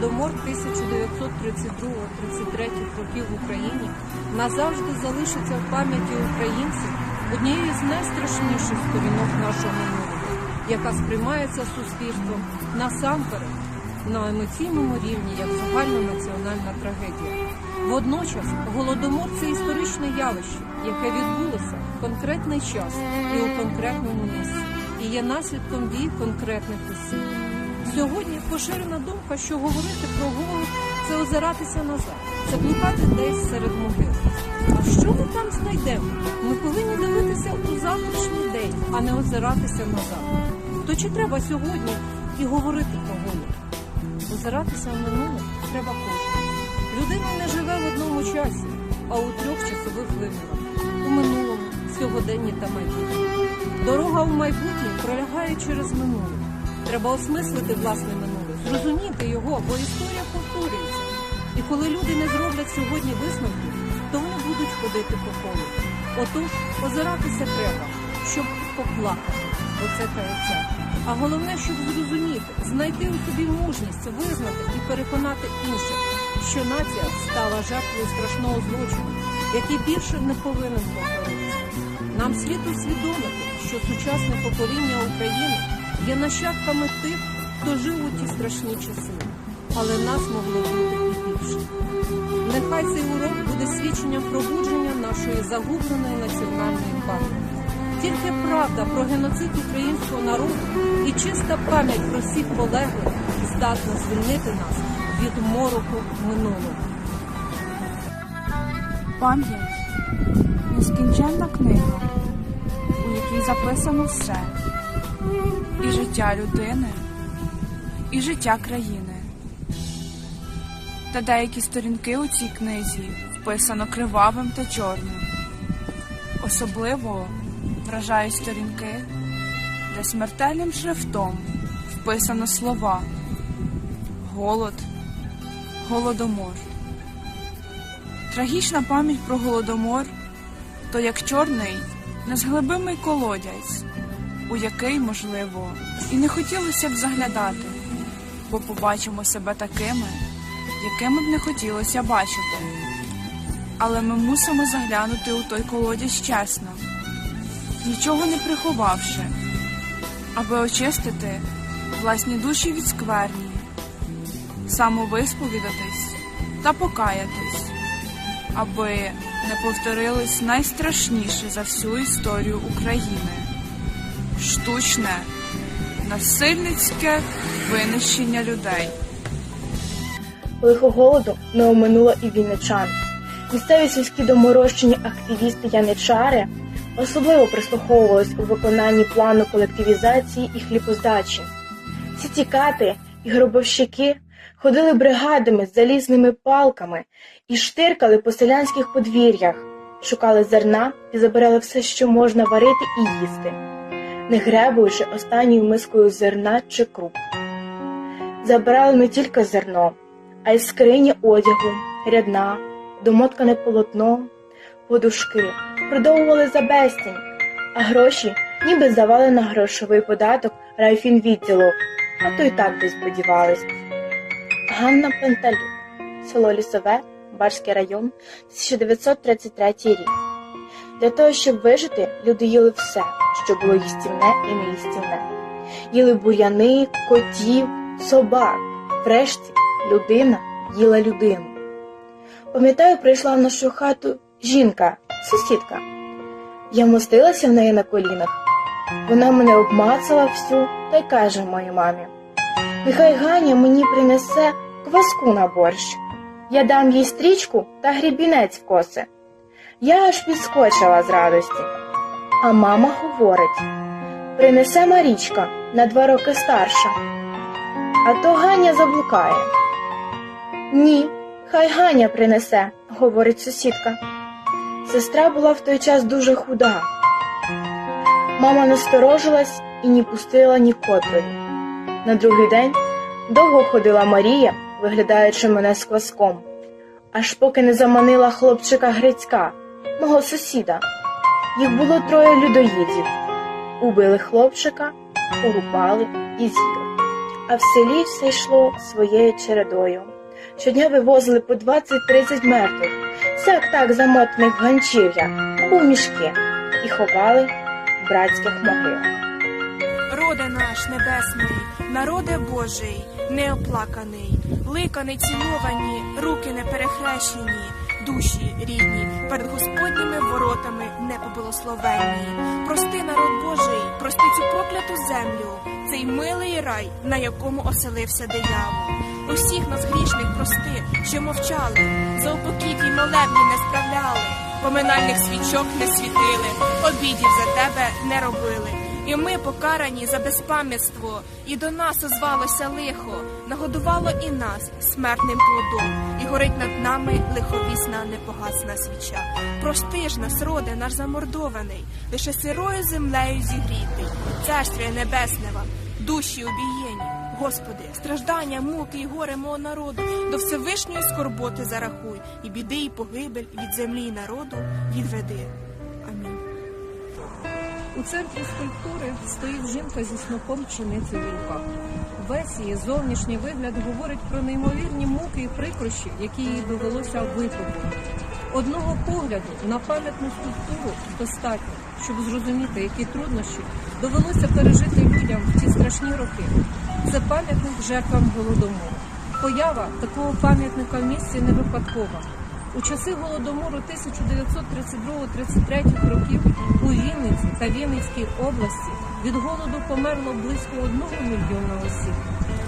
голодомор 1932-33 років в Україні назавжди залишиться в пам'яті українців однією з найстрашніших сторінок нашого минулого, яка сприймається суспільством насамперед на емоційному рівні як загальнонаціональна трагедія. Водночас голодомор це історичне явище, яке відбулося в конкретний час і у конкретному місці, і є наслідком дій конкретних осіб. Сьогодні поширена думка, що говорити про голод це озиратися назад, це блукати десь серед могил. А що ми там знайдемо? Ми повинні дивитися у завтрашній день, а не озиратися назад. То чи треба сьогодні і говорити про голод? Озиратися в минуле треба кожен. Людина не живе в одному часі, а у трьох часових вимірах у минулому, сьогоденні та майбутньому. Дорога у майбутнє пролягає через минуле. Треба осмислити власне минуле, зрозуміти його, бо історія повторюється. І коли люди не зроблять сьогодні висновки, то вони будуть ходити по колу. Отож, озиратися треба, щоб поплакати, бо це каяття. А головне, щоб зрозуміти, знайти у собі мужність, визнати і переконати інших, що нація стала жертвою страшного злочину, який більше не повинен повторитися. Нам слід усвідомити, що сучасне покоління України є нащадками тих, хто жив у ті страшні часи, але нас могло бути і більше. Нехай цей урок буде свідченням пробудження нашої загубленої національної пам'яті. Тільки правда про геноцид українського народу і чиста пам'ять про всіх полеглих здатна звільнити нас від мороку минулого. Пам'ять нескінченна книга, у якій записано все і життя людини, і життя країни. Та деякі сторінки у цій книзі вписано кривавим та чорним. Особливо вражають сторінки, де смертельним шрифтом вписано слова голод, голодомор. Трагічна пам'ять про голодомор то як чорний, незглибимий колодязь, у який, можливо, і не хотілося б заглядати, бо побачимо себе такими, якими б не хотілося бачити. Але ми мусимо заглянути у той колодязь чесно, нічого не приховавши, аби очистити власні душі від скверні, самовисповідатись та покаятись аби не повторилось найстрашніше за всю історію України штучне, насильницьке винищення людей. Лихо голоду не оминуло і вінничан. Місцеві сільські доморощені активісти яничари особливо прислуховувались у виконанні плану колективізації і хлібоздачі. Ці тікати і гробовщики ходили бригадами з залізними палками і штиркали по селянських подвір'ях, шукали зерна і забирали все, що можна варити і їсти, не гребуючи останньою мискою зерна чи круп. Забирали не тільки зерно, а й скрині одягу, рядна, домоткане полотно, подушки, продовжували за безцінь, а гроші ніби здавали на грошовий податок райфінвідділу, а то й так десь сподівались. Ганна Пенталюк, село Лісове, Барський район, 1933 рік. Для того, щоб вижити, люди їли все, що було їстівне і неїстівне. Їли бур'яни, котів, собак. Врешті людина їла людину. Пам'ятаю, прийшла в нашу хату жінка, сусідка. Я мостилася в неї на колінах. Вона мене обмацала всю та й каже моїй мамі. Нехай Ганя мені принесе кваску на борщ. Я дам їй стрічку та грібінець в коси. Я аж підскочила з радості. А мама говорить принесе Марічка на два роки старша. А то Ганя заблукає. Ні, хай Ганя принесе, говорить сусідка. Сестра була в той час дуже худа. Мама насторожилась і не пустила ні котрої. На другий день довго ходила Марія, виглядаючи мене з кваском, аж поки не заманила хлопчика Грицька, мого сусіда. Їх було троє людоїдів. Убили хлопчика, порубали і з'їли. а в селі все йшло своєю чередою. Щодня вивозили по 20-30 мертвих, всяк так замотаних в ганчір'я або мішки, і ховали в братських могилах. Роде наш небесний, народе Божий, неоплаканий, лика не ціловані, руки не перехрещені, душі рідні, перед Господніми воротами непоблагословені. Прости, народ Божий, прости цю прокляту землю, цей милий рай, на якому оселився диявол. Усіх нас грішних прости, що мовчали, за упокійні молебні не справляли, поминальних свічок не світили, обідів за тебе не робили. І ми покарані за безпам'ятство, і до нас озвалося лихо, нагодувало і нас смертним плодом, і горить над нами лиховісна непогасна свіча. Прости ж нас, роде, наш замордований, лише сирою землею зігрітий, царствія небесне вам, душі убієні. Господи, страждання, муки і горе мого народу до Всевишньої скорботи зарахуй, і біди, і погибель від землі і народу відведи. Амінь. У центрі скульптури стоїть жінка зі снопом пшениці в руках. Весь її зовнішній вигляд говорить про неймовірні муки і прикрощі, які їй довелося випробувати. Одного погляду на пам'ятну скульптуру достатньо, щоб зрозуміти, які труднощі довелося пережити людям в ті страшні роки. Це пам'ятник жертвам голодомору. Поява такого пам'ятника в місті не випадкова. У часи голодомору 1932-33 років у Вінниці та Вінницькій області від голоду померло близько одного мільйона осіб.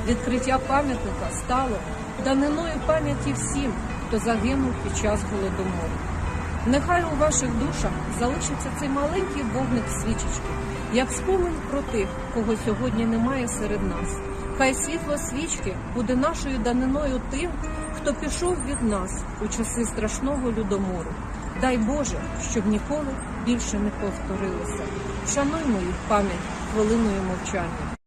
Відкриття пам'ятника стало даниною пам'яті всім, хто загинув під час голодомору. Нехай у ваших душах залишиться цей маленький вогник свічечки, як спомин про тих, кого сьогодні немає серед нас. Хай світло свічки буде нашою даниною тим, хто пішов від нас у часи страшного людомору. Дай Боже, щоб ніколи більше не повторилося. Шануймо їх пам'ять хвилиною мовчання.